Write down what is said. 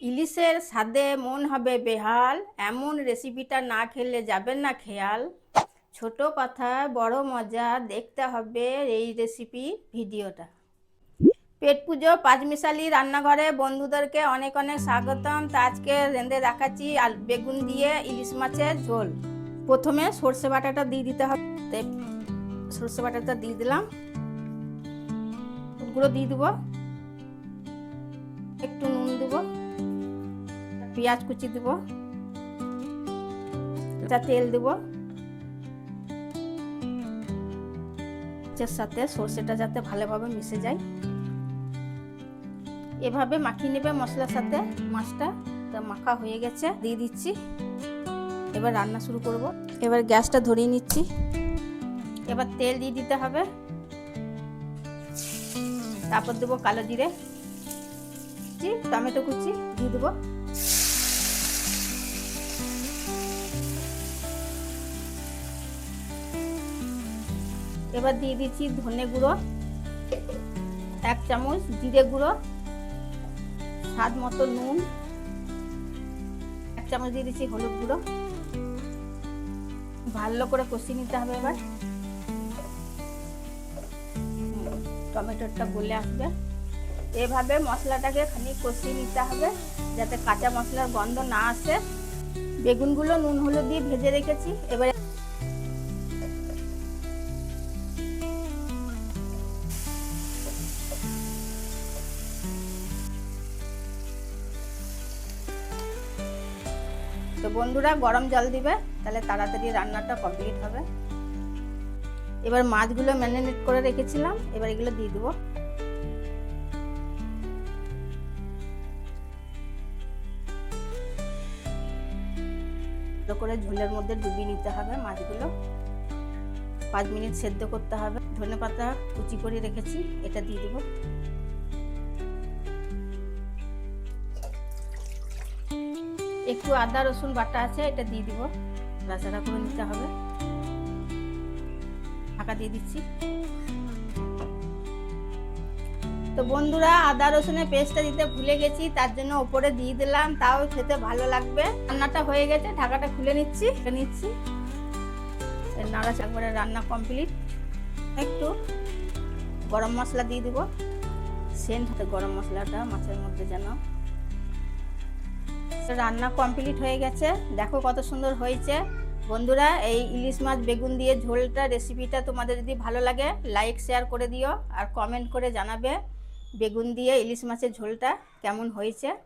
ইলিশের স্বাদে মন হবে বেহাল, এমন রেসিপিটা না খেলে যাবেন না খেয়াল। ছোট কথা, বড় মজা, দেখতে হবে এই রেসিপি ভিডিওটা। পেট পুজো পাঁচমিশালি রান্নাঘরে বন্ধুদেরকে অনেক অনেক স্বাগতম। তা আজকে রেঁধে দেখাচ্ছি আর বেগুন দিয়ে ইলিশ মাছের ঝোল। প্রথমে সর্ষে বাটাটা দিয়ে দিতে হবে। সর্ষে বাটাটা দিয়ে দিলাম। গুঁড়ো দিয়ে দেবো। একটু নুন দেবো। পেঁয়াজ কুচি দেব। এটা তেল দেব। এর সাথে সর্ষেটা যাতে ভালোভাবে মিশে যায়। এভাবে মাখিয়ে নেবে মশলার সাথে। মাছটা মাখা হয়ে গেছে, দিয়ে দিচ্ছি। এবার রান্না শুরু করব। এবার গ্যাসটা ধরিয়ে নিচ্ছি। এবার তেল দিয়ে দিতে হবে। তারপর দেবো কালো জিরে। টমেটো কুচি দিয়ে দেবো। এবার দিয়ে দিচ্ছি ধনে গুঁড়ো, এক চামচ জিরে গুঁড়ো, স্বাদ মতো নুন, এক চামচ দিয়ে দিচ্ছি হলুদ গুঁড়ো। ভালো করে কষিয়ে নিতে হবে এবার। টমেটোটা গলে আসবে। এভাবে মশলাটাকে খানিক কষিয়ে নিতে হবে, যাতে কাঁচা মশলার গন্ধ না আসে। বেগুনগুলো নুন হলুদ দিয়ে ভেজে রেখেছি, এবারে তো বন্ধুরা গরম জল দিবে, তাহলে তাড়াতাড়ি রান্নাটা কমপ্লিট হবে। এবার মাছগুলো ম্যারিনেট করে রেখেছিলাম, এবার এগুলো দিয়ে দেবো। করে ঝোলের মধ্যে ডুবিয়ে নিতে হবে মাছগুলো। পাঁচ মিনিট সেদ্ধ করতে হবে। ধনে পাতা কুচি করে রেখেছি, এটা দিয়ে দেবো। একটু আদা, রসুন বাটা আছে, এটা দিয়ে দিব। নাড়াচাড়া করে নিতে হবে। ঢাকা দিয়ে দিচ্ছি। তো বন্ধুরা, আদা, রসুনের পেস্টটা দিতে ভুলে গেছি, তার জন্য ওপরে দিয়ে দিলাম। তাও খেতে ভালো লাগবে। রান্নাটা হয়ে গেছে, ঢাকাটা খুলে নিচ্ছি নিচ্ছি। নাড়াচাড়া করে রান্না কমপ্লিট। একটু গরম মশলা দিয়ে দিব। সেন্ট গরম মশলাটা মাছের মধ্যে যেন রান্না কমপ্লিট হয়ে গেছে। দেখো কত সুন্দর হয়েছে। বন্ধুরা, এই ইলিশ মাছ বেগুন দিয়ে ঝোলটা রেসিপিটা তোমাদের যদি ভালো লাগে লাইক শেয়ার করে দিও আর কমেন্ট করে জানাবে বেগুন দিয়ে ইলিশ মাছের ঝোলটা কেমন হয়েছে।